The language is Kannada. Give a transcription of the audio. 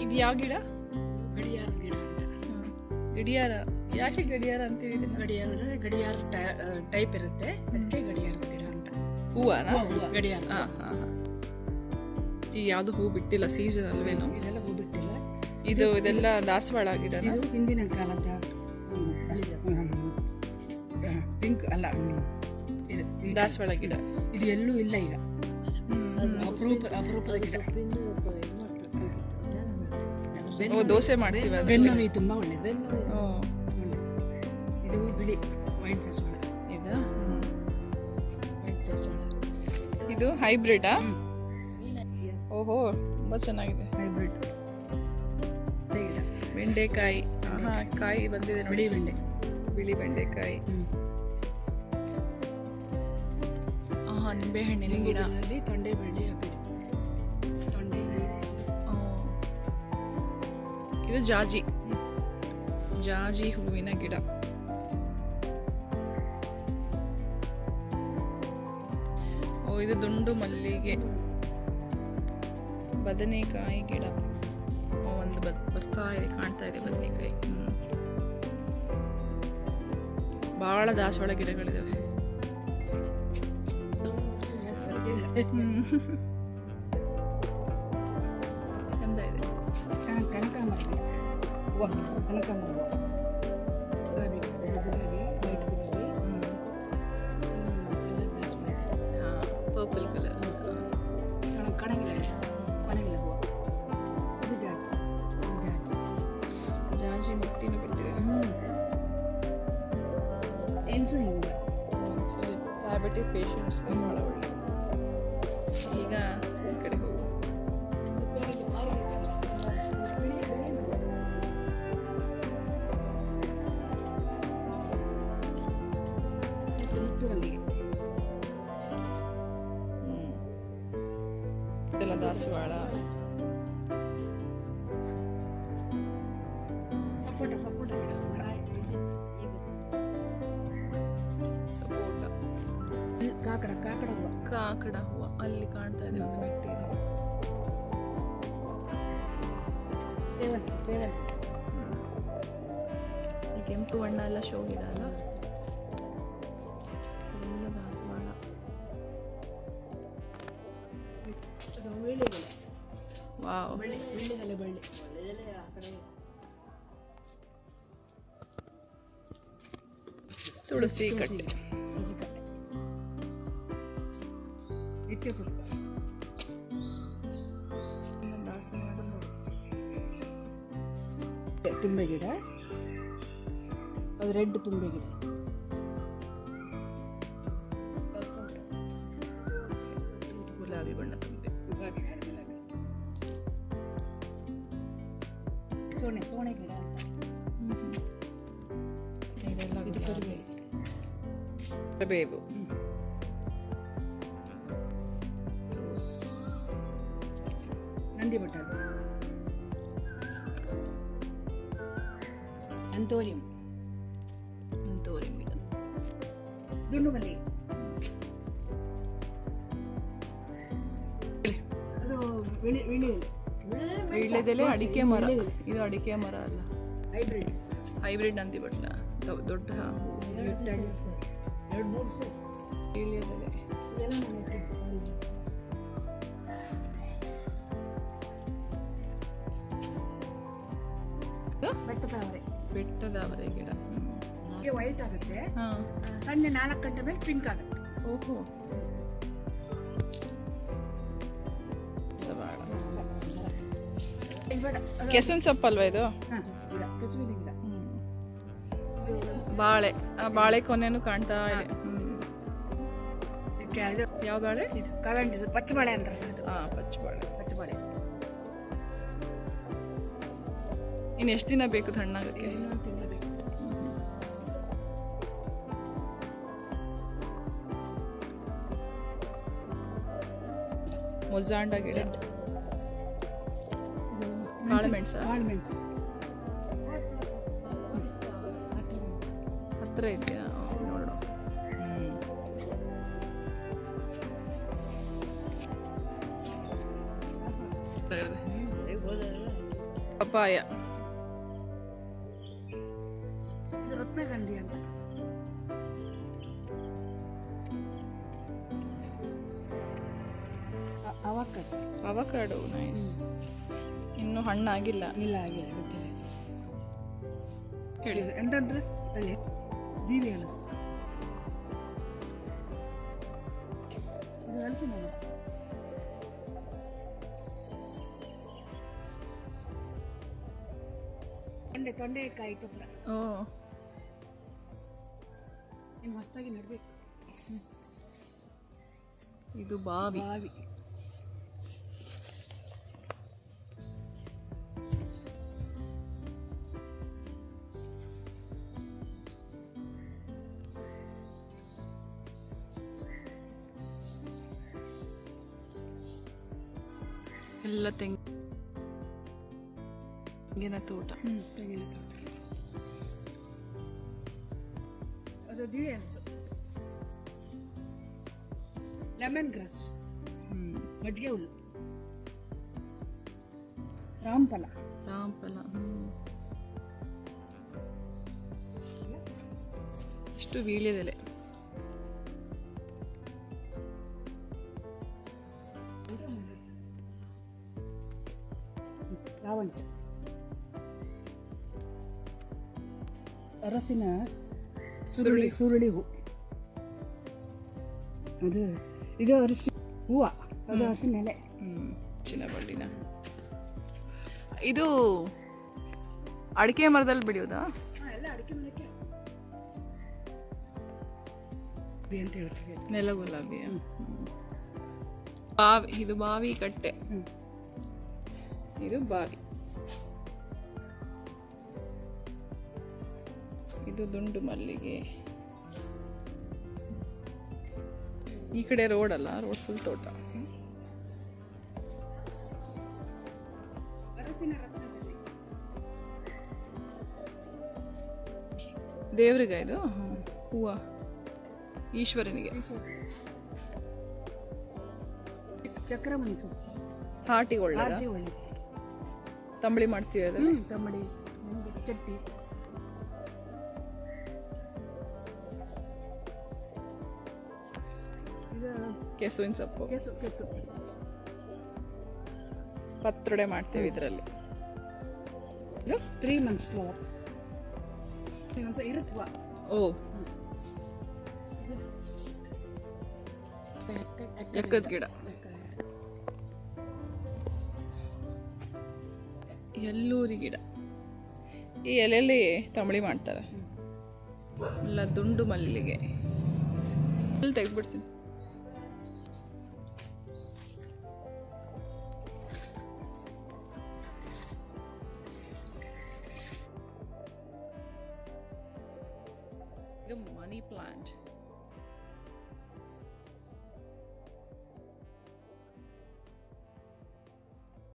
ಇದು ಯಾವ ಗಿಡ? ಗಡಿಯಾರ ಗಿಡ ಗಡಿಯಾರ. ಯಾಕೆ ಗಡಿಯಾರ ಅಂತೀವಿ ಗಡಿಯಾರ ಅಂದ್ರೆ ಗಡಿಯಾರ ಟೈಪ್ ಇರುತ್ತೆ. ಅದಕ್ಕೆ ಗಡಿಯಾರ ಗಿಡ ಅಂತ. ಹೂವ ಗಡಿಯಾರ ಈ ಯಾವುದು ಈಗ ಯಾವುದು ಹೂ ಬಿಟ್ಟಿಲ್ಲ ಸೀಸನ್ ಅಲ್ವೇನು? ಇದೆಲ್ಲ ಹೂ ಬಿಟ್ಟಿಲ್ಲ. ಇದು ಇದೆಲ್ಲ ದಾಸವಾಳ ಗಿಡ ಇದು ಹಿಂದಿನ ಕಾಲದ ಪಿಂಕ್ ಅಲ್ಲ ಇದು- ದಾಸವಾಳ ಗಿಡ. ಇದು ಎಲ್ಲೂ ಇಲ್ಲ ಈಗ. ಅಪರೂಪ ಅಪರೂಪದ ಗಿಡ. ಓ ದೋಸೆ ಮಾಡ್ತೀವಿ ಬೆನ್ನುವಿ ತುಂಬಾ ಒಳ್ಳೇದು. ಓ ಇದು ಬಿಳಿ ವೈಟ್ ಸಸ್ವಾಳ ಇದು? ವೈಟ್ ಇದು ಹೈಬ್ರಿಡಾ ಓಹೋ ತುಂಬಾ ಚೆನ್ನಾಗಿದೆ. ಹೈಬ್ರಿಡ್. ಬೆಂಡೆಕಾಯಿ. ಹಾಂ ಕಾಯಿ ಬಂದಿದೆ ಬಿಳಿ ಬೆಂಡೆ. ಬಿಳಿ ಬೆಂಡೆಕಾಯಿ. ಹಾಂ ನಿಂಬೆಹಣ್ಣಿನ ಗಿಡ. ತೊಂಡೆ ಬೆಳ್ಳಿ ಹಾಕಿದೆ ಇದು ಜಾಜಿ. ಜಾಜಿ ಹೂವಿನ ಗಿಡ. ಓ ಇದು ದುಂಡು ಮಲ್ಲಿಗೆ. ಬದನೆಕಾಯಿ ಗಿಡ. ಒಂದು ಬದ್ ಬರ್ತಾ ಇದೆ ಕಾಣ್ತಾ ಇದೆ ಬದನೆಕಾಯಿ. ಬಹಳ ದಾಸವಾಳ ಗಿಡಗಳಿದಾವೆ. ಕನಕಾಂಬರ ಹೂವು ಕನಕಾಂಬರ ಹೂವು. ಗುಲಾಬಿ ಗುಲಾಬಿ ವೈಟ್ ಗುಲಾಬಿ ಹ್ಮ್, ಎಲ್ಲ ದಾಸವಾಳ. ಪರ್ಪಲ್ ಕಲರ್ ಕಣ- ಕಣಗಿಲ ಕಣಗಿಲ ಹೂವು ಇದು ಜಾಜಿ ಇದು ಜಾಜಿ ಜಾಜಿ ಮುಟ್ಟಿನ ಬಿಟ್ಟಿದೆ ಎಲ್ಸು ಹಿಂಗೆ ಸರಿ ಡಯಾಬಿಟಿಕ್ ಪೇಷಂಟ್ಸ್ಗೆ ಭಾಳ ಒಳ್ಳೆ ಈಗ ಈ ಕಡೆ ಹೋಗು ಮುತ್ತು ಮುತ್ತು ಮಲ್ಲಿಗೆ ಹ್ಮ್. ಇದೆಲ್ಲ ದಾಸವಾಳ. ಸಪೋಟ ಸಪೋಟ ಸಪೋಟ ಕಾಕಡ ಕಾಕಡ ಹೂವು. ಕಾಕಡ ಹೂವು. ಅಲ್ಲಿ ಕಾಣ್ತಾ ಇದೆ ಒಂದು ಮೆಟ್ಟಿ ಇದೆ. ಸೇವಂತಿ ಸೇವಂತಿ ಕೆಂಪು ಬಣ್ಣ ಎಲ್ಲ ಶೋ ಗಿಡ ಅಲ್ಲ ವಾವ್. ಬಳ್ಳಿ ವೀಳ್ಯದೆಲೆ ಬಳ್ಳಿ. ತುಳಸಿ ಕಟ್ಟೆ. ಪುಷ್ಪ ದಾಸವಾಳ ತುಂಬೆ ಗಿಡ ಅದು ರೆಡ್ ತುಂಬೆ ಗಿಡ ಗುಲಾಬಿ ಬಣ್ಣ സോണി സോണി ബേബു നന്ദി പൊട്ടാൽ അന്തോര്യം. വിളി വിളിയില്ല? ವೀಳ್ಯದೆಲೆ ಅಡಿಕೆ ಮರ. ಇದು ಅಡಿಕೆ ಮರ ಅಲ್ಲ. ಹೈಬ್ರಿಡ್ ಹೈಬ್ರಿಡ್ ದೊ- ದೊಡ್ಡ ವೀಳ್ಯದೆಲೆ. ಇದೆಲ್ಲ ನಾನು ಇಟ್ಟಿದ್ದು. ಇದು ಬೆಟ್ಟದ ಅವರೆ ಗಿಡ ವೈಟ್ ಆಗುತ್ತೆ ಸಂಜೆ ನಾಲ್ಕು ಗಂಟೆ ಮೇಲೆ ಪಿಂಕ್ ಆಗುತ್ತೆ. ಓಹೋ. ಇದು? ಸೊಪ್ಪು ಅಲ್ವಾ ಇದು ಬಾಳೆ. ಆ ಬಾಳೆ ಕೊನೆನೂ ಕಾಣ್ತಾ ಇದೆ. ಯಾವ ಬಾಳೆ? ಇದು ಕಲಂಡಿ ಇದು ಪಚ್ಚಬಾಳೆ ಅಂತ ಅದು. ಹಾ ಪಚ್ಚಬಾಳೆ. ಪಚ್ಚಬಾಳೆ. ಇನ್ನು ಎಷ್ಟು ದಿನ ಬೇಕು ಹಣ್ಣಾಗಕ್ಕೆ ಮೊಜಾಂಡ ಗಿಡ. ಕಾಳು ಮೆಣಸು ಕಾಳು ಮೆಣಸು ಹತ್ರ ಇದೆಯಾ? ನೋಡೋಣ. ಪಪಾಯ ಇದು ರತ್ನಗಂಧಿ ಅಂತ. Avocado, avocado. ನೈಸ್ ಇನ್ನೂ ಹಣ್ಣಾಗಿಲ್ಲ. ಇಲ್ಲ ಆಗಿಲ್ಲ ಗೊತ್ತಿಲ್ಲ. ಹೇಳಿ. ಎಂತಂದ್ರೆ ಅಲ್ಲೇ ಬೀವಿ ಹಲಸು ಇದು ಹಲಸಿನ. ತೊಂಡೆ ತೊಂಡೆಕಾಯಿ ಚಪ್ರ. ಓ. ಇನ್ನು ಹೊಸದಾಗಿ ನಡ್ಬೇಕು. ಇದು ಬಾವಿ. ಬಾವಿ. ಎಲ್ಲ ತೆಂಗಿನ ತೋಟ. ತೆಂಗಿನ ತೋಟ. ಅದು ದಿವಿ ಹಲಸು ಲೆಮನ್ ಗ್ರಾಸ್ ಮಜ್ಜಿಗೆ ಹುಲ್ಲು. ರಾಮಫಲ. ರಾಮಫಲ. ಇಷ್ಟು ವೀಳ್ಯದೆಲೆ ಲಾವಂಚ ಅರಸಿನ ಸುರುಳಿ ಸುರುಳಿ ಹೂ. ಅದು ಇದು ಅರಸಿ ಹೂವ ಅದು ಅರಸಿನ ಎಲೆ. ಹ್ಮ್ ಚಿನ್ನಬಳ್ಳಿನ ಇದು ಅಡಿಕೆ ಮರದಲ್ಲಿ ಬೆಳೆಯೋದಾ? ಎಲ್ಲ ಅಡಿಕೆ ಮರಕ್ಕೆ. ಅಂತ ಹೇಳ್ತೀವಿ ನೆಲ ಗುಲಾಬಿ ಬಾವಿ ಇದು ಬಾವಿ ಕಟ್ಟೆ. ಇದು ಬಾವಿ. ಇದು ದುಂಡು ಮಲ್ಲಿಗೆ. ಈ ಕಡೆ ರೋಡ್ ಅಲ್ಲ ರೋಡ್ ಫುಲ್ ತೋಟ. ದೇವ್ರಿಗ ಇದು? ಹೂವ. ಈಶ್ವರನಿಗೆ. ಚಕ್ರಮಣಿ ಆರ್ತಿ ಒಳ್ಳೆ ತಂಬಳಿ ಮಾಡ್ತೀವಿ ಅದನ್ನು ತಂಬಳಿ ಚಟ್ನಿ. ಕೆಸುವಿನ ಸೊಪ್ಪು. ಕೆಸು ಕೆಸು ಪತ್ರೊಡೆ ಮಾಡ್ತೀವಿ ಇದರಲ್ಲಿ. ಇದು ತ್ರೀ ಮಂತ್ಸ್ ಫ್ಲವರ್ ಅಂತ ಇರುತ್ತವ ಓ. ಎಕ್ಕದ ಗಿಡ. ಎಲ್ಲೂರಿ ಗಿಡ. ಈ ಎಲೆಯಲ್ಲಿ ತಂಬಳಿ ಮಾಡ್ತಾರೆ. ಎಲ್ಲ ದುಂಡು ಮಲ್ಲಿಗೆ. ಎಲ್ಲಿ ತೆಗ್ದ್ಬಿಡ್ತೀನಿ? money plant